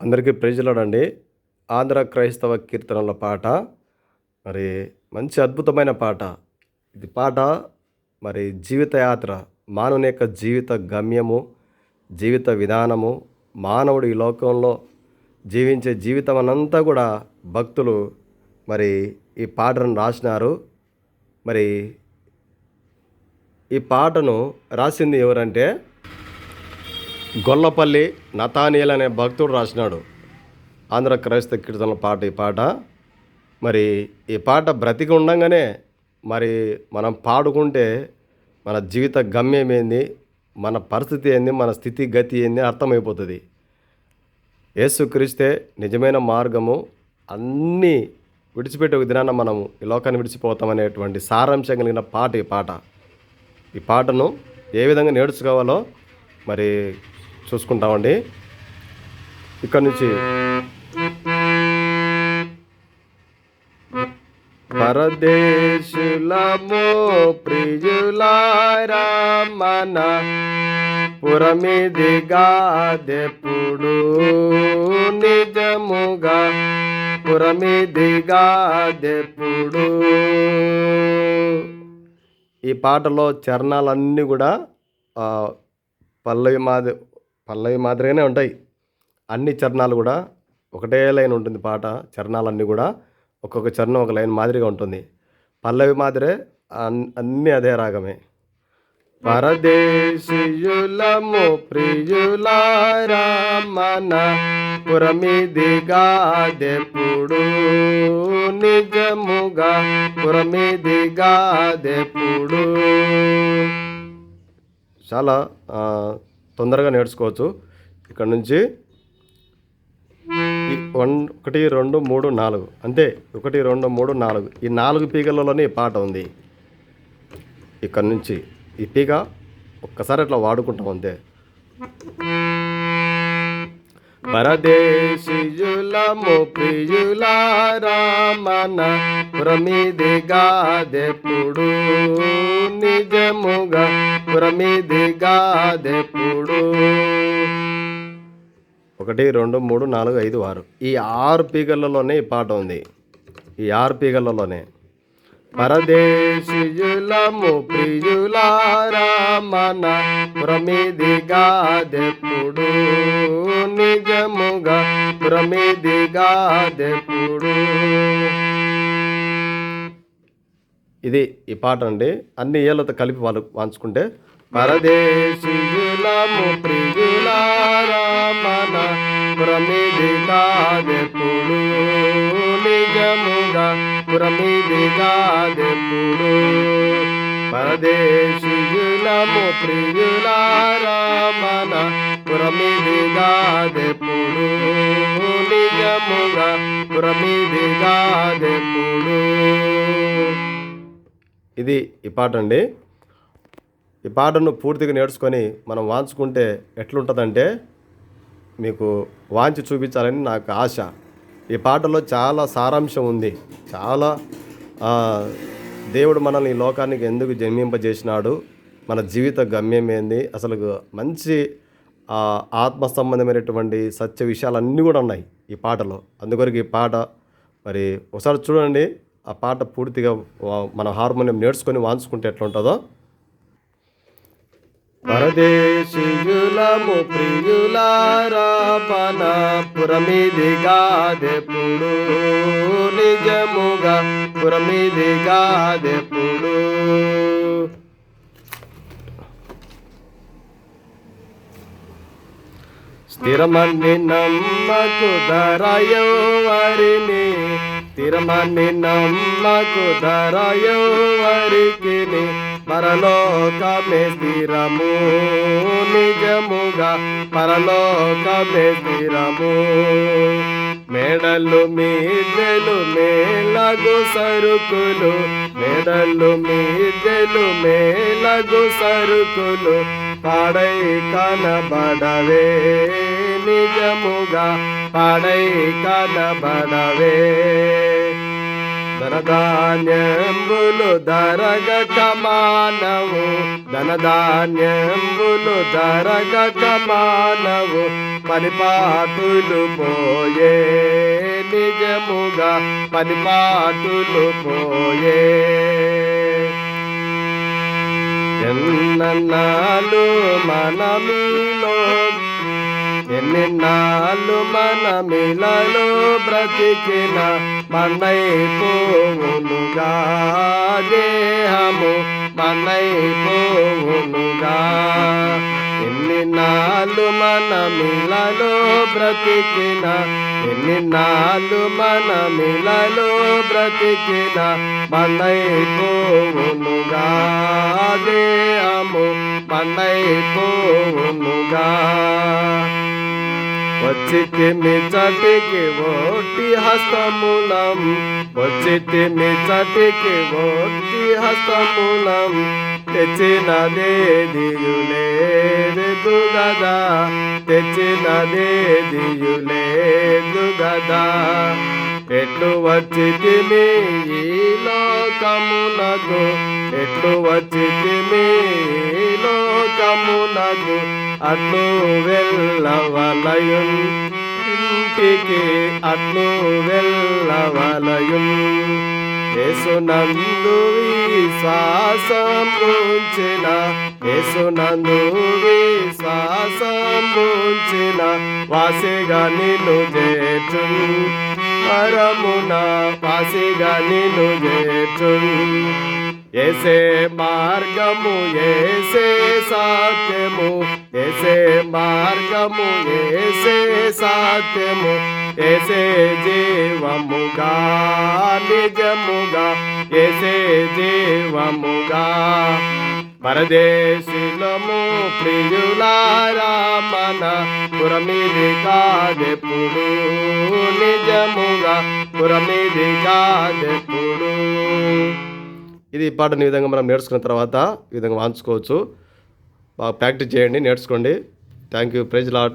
అందరికీ ప్రజలాడండి ఆంధ్ర క్రైస్తవ కీర్తనల పాట. మరి మంచి అద్భుతమైన పాట. ఇది పాట మరి జీవితయాత్ర మానవుని యొక్క జీవిత గమ్యము జీవిత విధానము మానవుడు ఈ లోకంలో జీవించే జీవితం అనంతా కూడా భక్తులు మరి ఈ పాటను రాసినారు. మరి ఈ పాటను రాసింది ఎవరంటే గొల్లపల్లి నతానియల్ అనే భక్తుడు రాసినాడు. ఆంధ్ర క్రైస్తవ కీర్తనల పాట ఈ పాట. మరి ఈ పాట బ్రతికి ఉండంగానే మరి మనం పాడుకుంటే మన జీవిత గమ్యం ఏంది మన పరిస్థితి ఏంది మన స్థితి గతి ఏంది అర్థమైపోతుంది. యేసుక్రీస్తే నిజమైన మార్గము. అన్నీ విడిచిపెట్టే ఒక దినాన మనము ఈ లోకాన్ని విడిచిపోతామనేటువంటి సారాంశం కలిగిన పాట ఈ పాట. ఈ పాటను ఏ విధంగా నేర్చుకోవాలో మరి చూసుకుంటామండి. ఇక్కడ నుంచి పరదేశులము ప్రియులారా మన పురమిదిగాదెప్పుడు నిజముగా పురమిదిగాదెప్పుడు. ఈ పాటలో చరణాలన్నీ కూడా పల్లవి మాది పల్లవి మాదిరిగానే ఉంటాయి. అన్ని చరణాలు కూడా ఒకటే లైన్ ఉంటుంది పాట చరణాలన్నీ కూడా ఒక్కొక్క చరణం ఒక లైన్ మాదిరిగా ఉంటుంది. పల్లవి మాదిరే అన్- అన్నీ అదే రాగమే. పరదేశీయులము ప్రియులారా మన పురమిదిగా దెప్పుడు నిజముగా పురమిదిగా దెప్పుడు. చాలా తొందరగా నేర్చుకోవచ్చు. ఇక్కడ నుంచి వన్ ఒకటి రెండు మూడు నాలుగు. అంతే. ఒకటి రెండు మూడు నాలుగు. ఈ నాలుగు పీగలలోనే ఈ పాట ఉంది. ఇక్కడ నుంచి ఈ పీక ఒక్కసారి అట్లా వాడుకుంటాం అంతే. పరదేశీయులము ప్రియులారా మన ప్రమిదిగా దెప్పుడు నిజముగా ప్రమిదిగా దెప్పుడు ఒకటి రెండు మూడు నాలుగు ఐదు ఆరు. ఈ ఆరు పీగలలోనే ఈ పాట ఉంది. ఈ ఆరు పీగలలోనే. పరదేశీయులము ప్రియులారా మన ప్రమిదిగా దెప్పుడు నిజముగా ప్రమిదిగా దెప్పుడు ఇది ఈ పాట అండి. అన్ని ఏళ్ళతో కలిపి వాళ్ళు వాంచుకుంటే పరదేశీయులము ప్రియులారామన మన ప్రమిదిగా నిజముగా ప్రమిదిగా దెప్పుడు పరదేశీయులము ప్రియులారా మన ప్రమిదిగా నిజముగా ప్రమిదిగా దెప్పుడు ఇది ఈ పాట అండి. ఈ పాటను పూర్తిగా నేర్చుకొని మనం వాంచుకుంటే ఎట్లుంటుందంటే మీకు వాంచి చూపించాలని నాకు ఆశ. ఈ పాటలో చాలా సారాంశం ఉంది. చాలా దేవుడు మనల్ని ఈ లోకానికి ఎందుకు జన్మింపజేసినాడు? మన జీవిత గమ్యం ఏంది? అసలు మంచి ఆత్మ సంబంధమైనటువంటి సత్య విషయాలన్నీ కూడా ఉన్నాయి ఈ పాటలో. అందుకొరకు ఈ పాట మరి ఒకసారి చూడండి. ఆ పాట పూర్తిగా వా- మన హార్మోనియం నేర్చుకొని వాంచుకుంటే ఎట్లా ఉంటుందో పరదేశీయులము ప్రియులారా పురమిదిగా నిజముగా పురమిదిగా దెప్పుడు స్థిరమని నమ్మకు ధరయోవరిని స్థిరమని నమ్మకు ధరయోవరికి పరలోకమే స్థిరము నిజముగా పరలోకమే స్థిరము. మేడలు మీదెలు మేలగు సరుకులు మేడలు మీదెలు మేలగు సరుకులు పాడై కనబడవే. నిజముగా పడై కనబడవే ధనధాన్యంబులు ధరగక మానవు. ధనధాన్యంబులు ధరగక మానవు. పరిపాటులు పోయే నిజముగా పరిపాటులు పోయే. ఎన్నన్నాళ్ళు మనమిలో ఎన్నెన్నాళ్ళు మనమిలలో బ్రతికిన మనైపోవునుగా దేహము మనైపోవునుగా ఎన్ని నాళ్ళు మనమిలలో బ్రతికిన ఎన్ని నాళ్ళు మనమిలలో బ్రతికిన మనైపోవునుగా దేహము बनाइबोनुगा बचिते में चाटे के वोटी हस्तमूलम, बचिते में चाटे के वोटी हस्तमूलम। तेचे ना दे दियुले रे दुगादा, तेचे दे दियुले दुगादा। ఎట్లు వచ్చితిమి ఈ లోకమునకు? ఎట్లు వచ్చితిమి ఈ లోకమునకు? అట్లు వెళ్ళవలయం ఇంటికి అట్లు వెళ్ళవలయం యేసునందు విశ్వాసం ఉంచిన యేసునందు విశ్వాసం ఉంచిన వాసిగా నిన్ను చేర్చున్ పరమున వాసిగా నిను చేర్చున్. ఎసే మార్గము ఏసే సత్యము ఎసే మార్గము ఏసే సత్యము ఎసే జీవముగా నిజముగా ఎసే జీవముగా. పరదేశిలము ప్రియులారా మన పురమిది కాదెప్పుడు ఇది పాటని ఈ విధంగా మనం నేర్చుకున్న తర్వాత ఈ విధంగా వాంచుకోవచ్చు. బాగా ప్రాక్టీస్ చేయండి నేర్చుకోండి. Thank you praise lord